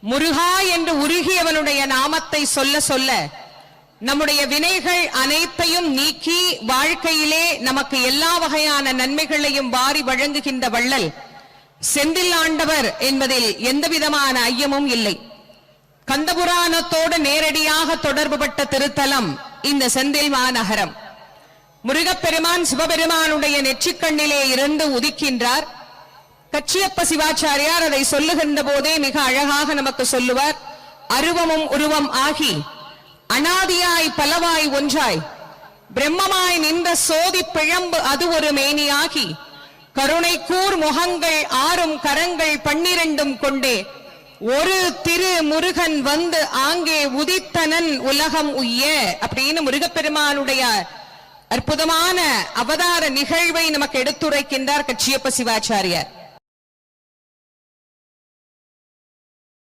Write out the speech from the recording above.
முருகா என்று உருகியவனுடைய நாமத்தை சொல்ல சொல்ல நம்முடைய வினைகள் அனைத்தையும் நீக்கி வாழ்க்கையிலே நமக்கு எல்லா வகையான நன்மைகளையும் வாரி வழங்குகின்ற வள்ளல். செந்தில் ஆண்டவர் என்பதில் எந்தவிதமான ஐயமும் இல்லை. கந்தபுராணத்தோடு நேரடியாக தொடர்புபட்ட திருத்தலம் இந்த செந்தில் மாநகரம். முருகப்பெருமான் சிவபெருமானுடைய நெற்றிக்கண்ணிலே இருந்து உதிக்கின்றார். கச்சியப்ப சிவாச்சாரியார் அதை சொல்லுகின்ற போதே மிக அழகாக நமக்கு சொல்லுவார். அருவமும் உருவம் ஆகி அனாதியாய் பலவாய் ஒன்றாய் பிரம்மமாய் நின்ற சோதி பிழம்பு அது ஒரு மேனியாகி கருணை கூர் முகங்கள் ஆறும் கரங்கள் பன்னிரண்டும் கொண்டே ஒரு திரு முருகன் வந்து ஆங்கே உதித்தனன் உலகம் உய்ய அப்படின்னு முருகப்பெருமானுடைய அற்புதமான அவதார நிகழ்வை நமக்கு எடுத்துரைக்கின்றார் கச்சியப்ப சிவாச்சாரியார்.